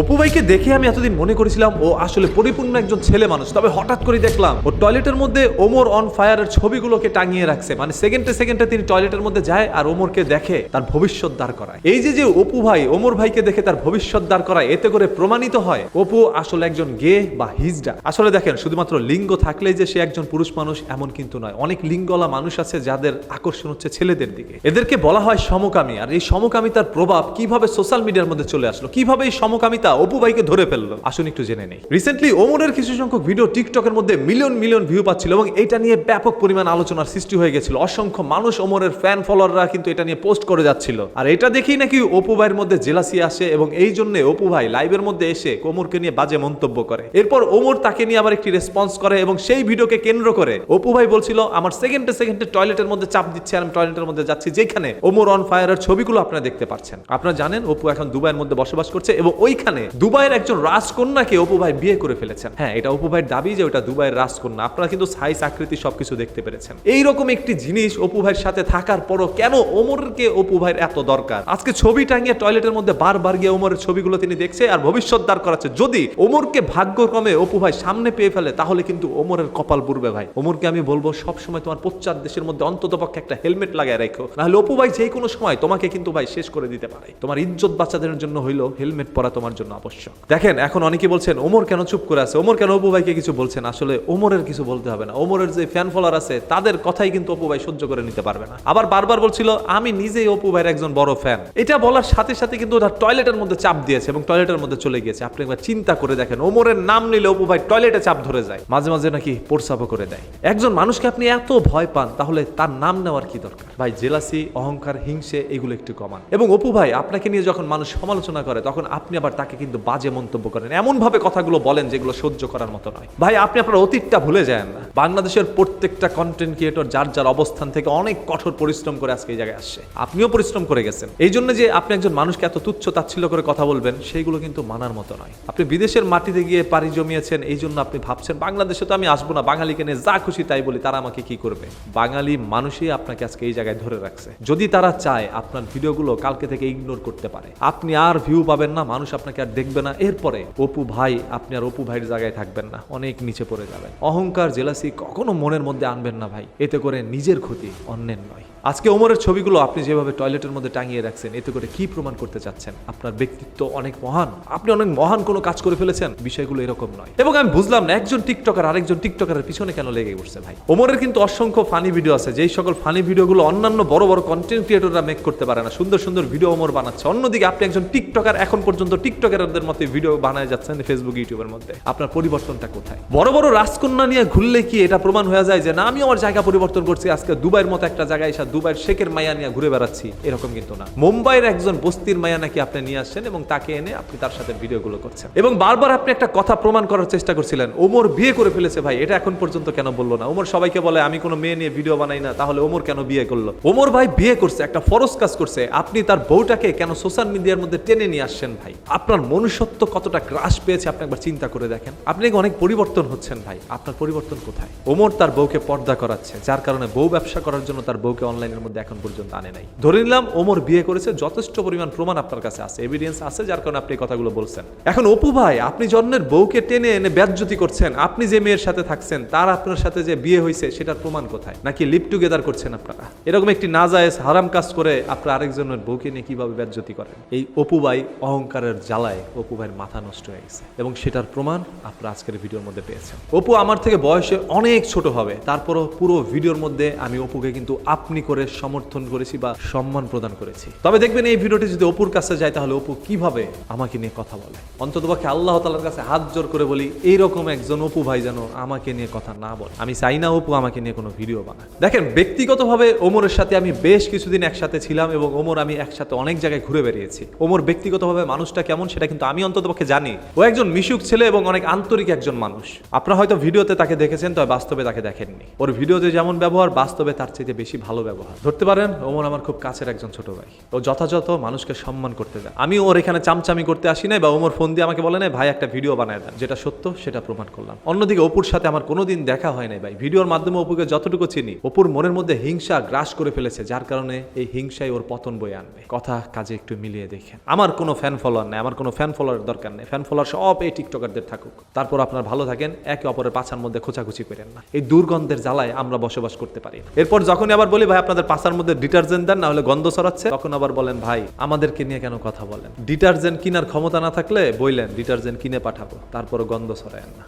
অপু ভাইকে দেখে আমি এতদিন মনে করেছিলাম ও আসলে পরিপূর্ণ একজন ছেলে মানুষ, তবে হঠাৎ করে দেখলাম ও টয়লেটের মধ্যে ওমর অন ফায়ারের ছবিগুলোকে টাঙিয়ে রাখছে। মানে সেকেন্ডে সেকেন্ডে তিনি টয়লেটের মধ্যে যায় আর ওমরকে দেখে তার ভবিষ্যৎ দাঁড় করায়। এই যে যে অপু ভাই, ওমর ভাইকে দেখে তার ভবিষ্যৎ দাঁড় করায়, এতে করে প্রমাণিত হয় অপু আসলে একজন গে বা হিজডা। আসলে দেখেন, শুধুমাত্র লিঙ্গ থাকলেই যে সে একজন পুরুষ মানুষ, এমন কিন্তু নয়। অনেক লিঙ্গলা মানুষ আছে যাদের আকর্ষণ হচ্ছে ছেলেদের দিকে। এদেরকে বলা হয় সমকামী। আর এই সমকামিতার প্রভাব কীভাবে সোশ্যাল মিডিয়ার মধ্যে চলে আসলো, কীভাবে এই সমকামিতা অপু ভাইকে ধরে ফেলল। আসুন একটু জেনে নেই। রিসেন্টলি ওমরের কিছু সংখ্যক ভিডিও টিকটকের মধ্যে মিলিয়ন মিলিয়ন ভিউ পাচ্ছিল এবং এটা নিয়ে ব্যাপক পরিমাণ আলোচনার সৃষ্টি হয়ে গেছিল। অসংখ্য মানুষ ওমরের ফ্যান ফলোয়াররা কিন্তু এটা নিয়ে পোস্ট করে যাচ্ছিল। আর এটা দেখেই নাকি অপু ভাইয়ের মধ্যে জেলাসি আসে এবং এই জন্য অপু ভাই লাইভের মধ্যে এসে ওমরকে নিয়ে বাজে মন্তব্য করে। এরপর ওমর তাকে নিয়ে আবার একটি রেসপন্স করে এবং সেই ভিডিওকে কেন্দ্র করে অপু ভাই বলছিল, আমার সেকেন্ডে সেকেন্ডে টয়লেটের মধ্যে চাপ দিচ্ছে, আমি টয়লেটের মধ্যে যাচ্ছি, যেখানে ওমর অন ফায়ারের ছবিগুলো আপনারা দেখতে পাচ্ছেন। আপনারা জানেন, অপু এখন দুবাইয়ের মধ্যে বসবাস করছে এবং ওইখানে দুবাইয়ের একজন রাজকন্যাকে অপু ভাই বিয়ে করে ফেলেছেন। হ্যাঁ এটা অপু দাবি যে ওটা দুবাইয়ের রাজকন্যা। আপনারা কিন্তু সাইজ, আকৃতি সবকিছু দেখতে পেরেছেন। এইরকম একটি জিনিস অপু ভাইয়ের সাথে থাকার পরও কেন ওমরকে অপু ভাইয়ের এত দরকার? আজকে ছবি টাঙিয়ে টয়লেটের মধ্যে বারবার গিয়ে ওমরের ছবিগুলো তিনি দেখছে আর ভবিষ্যৎ দাঁড় করাচ্ছে। যদি ওমরকে ভাগ্যক্রমে অপু ভাই সামনে পেয়ে ফেলে, তাহলে কিন্তু ওমরের কপাল পুরবে ভাই। ওমরকে আমি বলব সব সময় তোমার পশ্চাৎ দেশের মধ্যে অন্তত পক্ষে একটা হেলমেট লাগায় রাখো। নাহলে অপু ভাই যে কোনো সময় তোমাকে কিন্তু ভাই শেষ করে দিতে পারে। তোমার ইজ্জত বাচ্চাদের জন্য হইল হেলমেট পরা তোমার জন্য আবশ্যক। দেখেন, এখন অনেকে বলছেন, ওমর কেন চুপ করে আছে? ওমর কেন অপু ভাইকে কিছু বলছেন আসলে ওমরের কিছু বলতে হবে না। ওমরের যে ফ্যান ফলোয়ার আছে, তাদের কথাই কিন্তু অপু ভাই সহ্য করে নিতে পারবে না। আবার বারবার বলছিল, আমি নিজেই অপু ভাইয়ের একজন বড় ফ্যান এটা বলার সাথে সাথে কিন্তু ওটা টয়লেটের মধ্যে চাপ দিয়েছে এবং টয়লেটের মধ্যে চলে গিয়েছে। আপনি একবার চিন্তা করে দেখেন, ওমরের নাম নিলে অপু ভাই টয়লেটে চাপ ধরে যায়। মাঝে মাঝে নাকি প্রস্রাবও করে দেয়। একজন মানুষকে আপনি এত ভয় পান, তাহলে তার নাম নেওয়ার কি দরকার? ভাই, জেলাসি, অহংকার, হিংসে, এগুলো একটু কমান। এবং অপু ভাই আপনাকে নিয়ে যখন মানুষ সমালোচনা করে, তখন আপনি আবার তাকে কিন্তু বাজে মন্তব্য করেন। এমন ভাবে কথাগুলো বলেন যেগুলো সহ্য করার মতো নয়। ভাই, আপনি আপনার অতীতটা ভুলে যান। না বাংলাদেশের প্রত্যেকটা কন্টেন্ট ক্রিয়েটর যার যার অবস্থান থেকে অনেক কঠোর পরিশ্রম করে আজকে এই জায়গায় আসছে। আপনিও পরিশ্রম করে গেছেন। এই জন্য যে আপনি একজন মানুষকে এত তুচ্ছ তাচ্ছিল্য করে কথা বলবেন, সেইগুলো কিন্তু মানার মতো নয়। আপনি বিদেশের মাটিতে গিয়ে পাড়ি জমিয়েছেন, এই জন্য আপনি ভাবছেন, বাংলাদেশে তো আমি আসব না, বাঙালিকে নিয়ে যা খুশি তাই বলি, তারা আমাকে কি করবে? বাঙালি মানুষই আপনাকে আজকে এই জায়গায় ধরে রাখছে। যদি তারা চায়, আপনার ভিডিওগুলো কালকে থেকে ইগনোর করতে পারে। আপনি আর ভিউ পাবেন না, মানুষ আপনাকে আর দেখবে না। এরপরে, অপু ভাই, আপনি আর অপু ভাইয়ের জায়গায় থাকবেন না। অনেক নিচে পড়ে যাবেন। অহংকার, জেলাসি কখনো মনের মধ্যে আনবেন না ভাই। এতে করে নিজের ক্ষতি অন্যের নয়। আজকে ওমরের ছবিগুলো আপনি যেভাবে টয়লেটের মধ্যে টাঙিয়ে রাখছেন, এতে করে কি প্রমাণ করতে চাচ্ছেন? আপনার ব্যক্তিত্ব অনেক মহান। আপনি অনেক মহান কোনো কাজ করে ফেলেছেন। বিষয়গুলো এরকম নয়। এবং আমি বুঝলাম না, একজন টিকটকার আরেকজন টিকটকারের পিছনে কেন লেগে পড়ছে ভাই? ওমরের কিন্তু অসংখ্য ফানি ভিডিও আছে। যেই সকল ফানি ভিডিওগুলো অন্যান্য বড় বড় কন্টেন্ট ক্রিয়েটররা মেক করতে পারে না। সুন্দর সুন্দর ভিডিও ওমর বানাচ্ছে। অন্যদিকে আপনি একজন টিকটকার, এখন পর্যন্ত টিকটকারদের মতো ভিডিও বানায় যাচ্ছেন ফেসবুক ইউটিউবের মধ্যে। আপনার পরিবর্তনটা কোথায়? বড় বড় রাজকন্যা নিয়ে ঘুরলে কি এটা প্রমাণ হয়ে যায় যে, না, আমি আমার জায়গা পরিবর্তন করছি, আজকে দুবাইয়ের মতো একটা জায়গায় এসে দুবাইয়ের শেখের মায়া নিয়ে ঘুরে বেড়াচ্ছি। এরকম কিন্তু না। মুম্বাইয়ের একজন বস্তির মায়া নাকি আপনি নিয়ে আসছেন এবং তাকে এনে আপনি তার সাথে ভিডিওগুলো করছেন। এবং বারবার আপনি একটা কথা প্রমাণ করার চেষ্টা করছিলেন, ওমর বিয়ে করে ফেলেছে ভাই। এটা এখন পর্যন্ত কেন বলল না? ওমর সবাইকে বলে, আমি কোনো মেয়ে নিয়ে ভিডিও বানাই না। তাহলে ওমর কেন বিয়ে করল? ওমর ভাই বিয়ে করছে, একটা ফরজ কাজ করছে। আপনি তার বউটাকে কেন সোশ্যাল মিডিয়ার মধ্যে টেনে নিয়ে আসছেন ভাই? আপনার মনুষ্যত্ব কতটা গ্রাস পেয়েছে আপনি একবার চিন্তা করে দেখেন। আপনি অনেক পরিবর্তন হচ্ছেন ভাই? আপনার পরিবর্তন কোথায়? ওমর তার বউকে পর্দা করাচ্ছে, যার কারণে বউ ব্যবসা করার জন্য তার বউকে অনলাইনের মধ্যে এখন পর্যন্ত আনে নাই। ধরে নিলাম ওমর বিয়ে করেছে, যথেষ্ট পরিমাণ প্রমাণ আপনার কাছে আছে এভিডেন্স আছে, যার কারণে আপনি কথাগুলো বলছেন। এখন অপু ভাই, আপনি জন্মের বউকে টেনে এনে ব্যাজ্যতি করছেন, আপনি যে মেয়ের সাথে থাকছেন, তার আপনার সাথে যে বিয়ে হয়েছে, সেটার প্রমাণ কোথায়? নাকি লিভ টুগেদার করছেন আপনারা? এরকম একটি নাজায়েজ হারাম কাজ করে আপনার আরেকজনের বউকে নিয়ে কীভাবে ব্যাজ্যতি করেন? এই অপু ভাই অহংকারের জ্বালায় অপু ভাইয়ের মাথা নষ্ট হয়ে গেছে এবং সেটার প্রমাণ আপনারা আজকের ভিডিওর মধ্যে পেয়েছেন। অপু আমার থেকে বয়সে অনেক ছোট হবে। তারপরও পুরো ভিডিওর মধ্যে আমি অপুকে কিন্তু আপনি করে সমর্থন করেছি বা সম্মান প্রদান করেছি। তবে দেখবেন এই ভিডিওটি যদি অপুর কাছে যায়, তাহলে অপু কীভাবে আমাকে নিয়ে কথা বলে? অন্ততপক্ষে আল্লাহ তালার কাছে হাত জোর করে বলি, এইরকম একজন অপু ভাই যেন আমাকে নিয়ে কথা না বলে। আমি চাই না অপু আমাকে নিয়ে কোনো ভিডিও বানায়। দেখেন, ব্যক্তিগতভাবে ওমরের সাথে আমি বেশ কিছুদিন একসাথে ছিলাম এবং ওমর আমি একসাথে অনেক জায়গায় ঘুরে বেরিয়েছি ওমর ব্যক্তিগতভাবে মানুষটা কেমন সেটা কিন্তু আমি অন্ততপক্ষে জানি। ও একজন মিশুক ছেলে এবং অনেক আন্তরিক একজন মানুষ। আপনারা হয়তো ভিডিওতে তাকে দেখেছেন, তবে বাস্তবে তাকে দেখেননি। ওর ভিডিওতে যেমন ব্যবহার, বাস্তবে তার চাইতে বেশি ভালো ব্যবহার। ধরতে পারেন, ওমর আমার খুব কাছের একজন ছোট ভাই। ও যথাযথ মানুষকে সম্মান করতে দেয় আমি ওর এখানে চামচামি করতে আসি নাই বা ওমর ফোন দিয়ে আমাকে বলে নাই, ভাই, একটা ভিডিও বানায় দেন। যেটা সত্য, সেটা প্রমাণ করলাম। অন্যদিকে অপুর সাথে আমার কোনোদিন দেখা হয় নাই ভাই। ভিডিওর মাধ্যমে অপুকে যতটুকু চিনি, অপুর মনের মধ্যে হিংসা গ্রাস করে ফেলেছে, যার কারণে এই হিংসায় ওর পতন বয়ে আনবে। কথা কাজে একটু মিলিয়ে দেখেন। আমার কোনো ফ্যান ফলোয়ার নাই, আমার কোনো কোনো ফ্যান ফলোয়ার দরকার নেই। ফ্যান ফলোয়ার সব এই টিকটকারদের থাকুক। তারপর আপনার ভালো থাকেন, একে অপরের পাছার মধ্যে খোঁচাখুচি করেন না। এই দুর্গন্ধের জ্বালায় আমরা বসবাস করতে পারি। এরপর যখনই আবার বলি, ভাই, আপনাদের পাছার মধ্যে ডিটারজেন্ট দেন না হলে গন্ধ সরাচ্ছে তখন আবার বলেন, ভাই, আমাদেরকে নিয়ে কেন কথা বলেন? ডিটারজেন্ট কেনার ক্ষমতা না থাকলে বললেন ডিটারজেন্ট কিনে পাঠাবো। তারপর গন্ধ ছড়ায় না।